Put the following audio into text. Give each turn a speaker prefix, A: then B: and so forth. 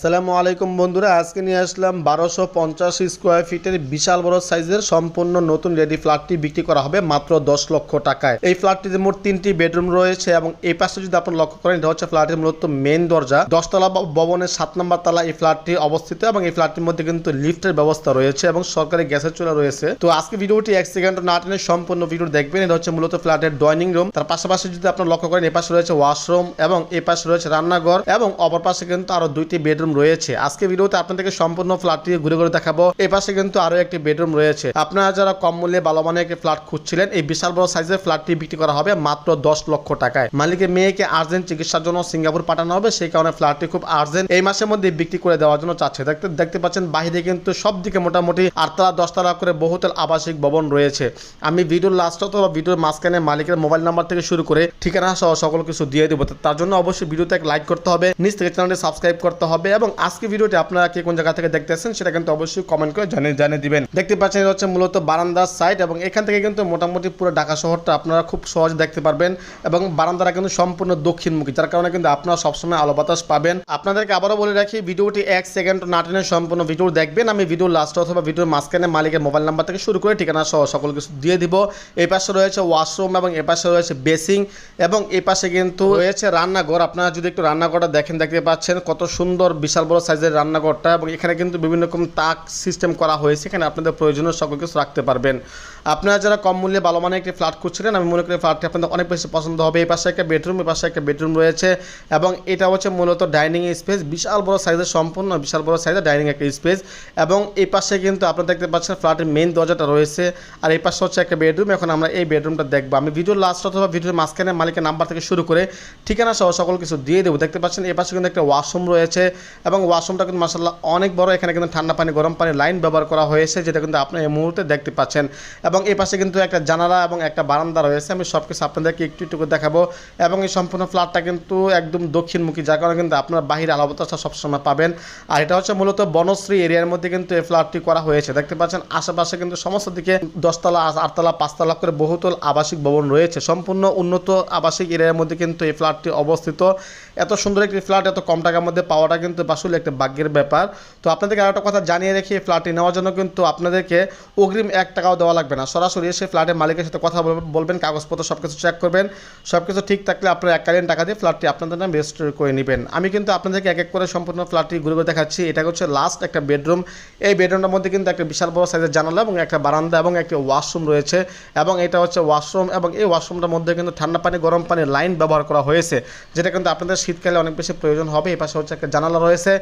A: আসসালামু আলাইকুম বন্ধুরা, আজকে নিয়ে আসলাম বারোশো পঞ্চাশ স্কোয়ার ফিটের বিশাল বড় সাইজের সম্পূর্ণ নতুন রেডি ফ্ল্যাটটি বিক্রি করা হবে মাত্র দশ লক্ষ টাকায়। এই ফ্ল্যাটটিতে মোট তিনটি বেডরুম রয়েছে এবং এই পাশে যদি আপনার লক্ষ্য করেন, এটা হচ্ছে ফ্ল্যাটের মূলত মেন দরজা। দশতলা ভবনের সাত নম্বর তলা এই ফ্ল্যাটটি অবস্থিত এবং এই ফ্ল্যাটটির মধ্যে কিন্তু লিফটের ব্যবস্থা রয়েছে এবং সরকারি গ্যাসের চুলা রয়েছে। তো আজকে ভিডিওটি এক সেকেন্ড না টেনে সম্পূর্ণ ভিডিও দেখবেন, এটা হচ্ছে মূলত ফ্ল্যাটের ডাইনিং রুম। তার পাশাপাশি যদি আপনার লক্ষ্য করেন এ পাশে রয়েছে ওয়াশরুম এবং এ পাশে রয়েছে রান্নাঘর এবং অপর পাশে কিন্তু আরও দুইটি বেডরুম রয়েছে। আজকে ভিডিওতে আপনাদেরকে সম্পূর্ণ ফ্ল্যাটটি ঘুরে ঘুরে দেখাবো। এই পাশে কিন্তু আরও একটি বেডরুম রয়েছে। আপনারা যারা কম মূল্যে ভালো মানের একটি ফ্ল্যাট খুঁজছিলেন, এই বিশাল বড় সাইজের ফ্ল্যাটটি বিক্রি করা হবে মাত্র দশ লক্ষ টাকায়। মালিকের মেয়েকে আর্জেন্ট চিকিৎসার জন্য সিঙ্গাপুর পাঠানো হবে, সেই কারণে ফ্ল্যাটটি খুব আর্জেন্ট। এই মাসের মধ্যে বিক্রি করে দেওয়ার জন্য চাচ্ছে। দেখতে দেখতে পাচ্ছেন বাইরে কিন্তু সব দিকে মোটামুটি আটতলা, দশতলা করে বহুতল আবাসিক ভবন রয়েছে। আমি ভিডিওর লাস্ট অথবা ভিডিওর মাঝখানে মালিকের মোবাইল নাম্বার থেকে শুরু করে ঠিকানা সহ সকল কিছু দিয়ে দেবো। তার জন্য অবশ্যই ভিডিওতে এক লাইক করতে হবে, নিজ থেকে চ্যানেলটি সাবস্ক্রাইব করতে হবে এবং আজকে ভিডিওটি আপনারা কে কোন জায়গা থেকে দেখতেছেন সেটা কিন্তু অবশ্যই কমেন্ট করে জানিয়ে দিবেন। দেখতে পাচ্ছেন, এটা হচ্ছে মূলত বারান্দার সাইড এবং এখান থেকে কিন্তু মোটামুটি পুরো ঢাকা শহরটা আপনারা খুব সহজে দেখতে পারবেন এবং বারান্দারা কিন্তু সম্পূর্ণ দক্ষিণমুখী, যার কারণে কিন্তু আপনারা সবসময় আলো বাতাস পাবেন। আপনাদেরকে আবারও বলে রাখি, ভিডিওটি এক সেকেন্ড না টেনে সম্পূর্ণ ভিডিও দেখবেন। আমি ভিডিও লাস্ট অথবা ভিডিওর মাঝখানে মালিকের মোবাইল নাম্বার থেকে শুরু করে ঠিকানা সহ সকল কিছু দিয়ে দিব। এই পাশে রয়েছে ওয়াশরুম এবং এ পাশে রয়েছে বেসিং এবং এই পাশে কিন্তু রয়েছে রান্নাঘর। আপনারা যদি একটু রান্নাঘরটা দেখেন, দেখতে পাচ্ছেন কত সুন্দর বিশাল বড় সাইজের রান্নাঘরটা এবং এখানে কিন্তু বিভিন্ন রকম তাক সিস্টেম করা হয়েছে। এখানে আপনাদের প্রয়োজনীয় সকল কিছু রাখতে পারবেন। আপনারা যারা কম মূল্যে ভালো মানের একটি ফ্ল্যাট খুঁজছিলেন, আমি মনে করি ফ্ল্যাটটি আপনাদের অনেক বেশি পছন্দ হবে। এই পাশে একটা বেডরুম এই পাশে একটা বেডরুম রয়েছে এবং এটা হচ্ছে মূলত ডাইনিং স্পেস বিশাল বড় সাইজের সম্পূর্ণ, বিশাল বড় সাইজের ডাইনিং একটা স্পেস এবং এই পাশে কিন্তু আপনারা দেখতে পাচ্ছেন ফ্ল্যাটের মেন দরজাটা রয়েছে। আর এই পাশে হচ্ছে একটা বেডরুম এখন আমরা এই বেডরুমটা দেখব। আমি ভিডিওর লাস্ট অথবা ভিডিওর মাঝখানে মালিকের নাম্বার থেকে শুরু করে ঠিকানা সহ সকল কিছু দিয়ে দেবো। দেখতে পাচ্ছেন এই পাশে কিন্তু একটা ওয়াশরুম রয়েছে এবং ওয়াশরুমটা কিন্তু মাসাল্লাহ অনেক বড়। এখানে কিন্তু ঠান্ডা পানি, গরম পানি লাইন ব্যবহার করা হয়েছে, যেটা কিন্তু আপনি এই মুহূর্তে দেখতে পাচ্ছেন। এবং এই পাশে কিন্তু একটা জানালা এবং একটা বারান্দা রয়েছে। আমি সব কিছু আপনাদেরকে একটু একটু করে দেখাবো এবং এই সম্পূর্ণ ফ্ল্যাটটা কিন্তু একদম দক্ষিণমুখী, যার কারণে কিন্তু আপনার বাহির আলো বাতাসটা সবসময় পাবেন। আর এটা হচ্ছে মূলত বনশ্রী এরিয়ার মধ্যে কিন্তু এই ফ্ল্যাটটি করা হয়েছে। দেখতে পাচ্ছেন, আশেপাশে কিন্তু সমস্ত দিকে দশতলা, আটতলা, পাঁচতলা করে বহুতল আবাসিক ভবন রয়েছে। সম্পূর্ণ উন্নত আবাসিক এরিয়ার মধ্যে কিন্তু এই ফ্ল্যাটটি অবস্থিত। এত সুন্দর একটি ফ্ল্যাট, এত কম টাকার মধ্যে পাওয়াটা কিন্তু আসলে একটা ভাগ্যের ব্যাপার। তো আপনাদেরকে আরেকটা কথা জানিয়ে রেখে, এই ফ্ল্যাটটি নেওয়ার জন্য কিন্তু আপনাদেরকে অগ্রিম এক টাকাও দেওয়া লাগবে না। সরাসরি এসে ফ্ল্যাটের মালিকের সাথে কথা বলবেন- কাগজপত্র সব কিছু চেক করবেন। সব কিছু ঠিক থাকলে আপনার এককালীন টাকা দিয়ে ফ্ল্যাটটি আপনাদের নাম রেজিস্টার করে নেবেন। আমি কিন্তু আপনাদেরকে এক এক করে সম্পূর্ণ ফ্ল্যাটটি ঘুরে ঘুরে দেখাচ্ছি। এটা হচ্ছে লাস্ট একটা বেডরুম এই বেডরুমটার মধ্যে কিন্তু একটা বিশাল বড় সাইজের জানালা এবং একটা বারান্দা এবং একটা ওয়াশরুম রয়েছে এবং এটা হচ্ছে ওয়াশরুম এবং এই ওয়াশরুমটার মধ্যে কিন্তু ঠান্ডা পানি, গরম পানি লাইন ব্যবহার করা হয়েছে, যেটা কিন্তু আপনাদের শীতকালে অনেক বেশি প্রয়োজন হবে। এই পাশে হচ্ছে একটা জানালা রয়েছে।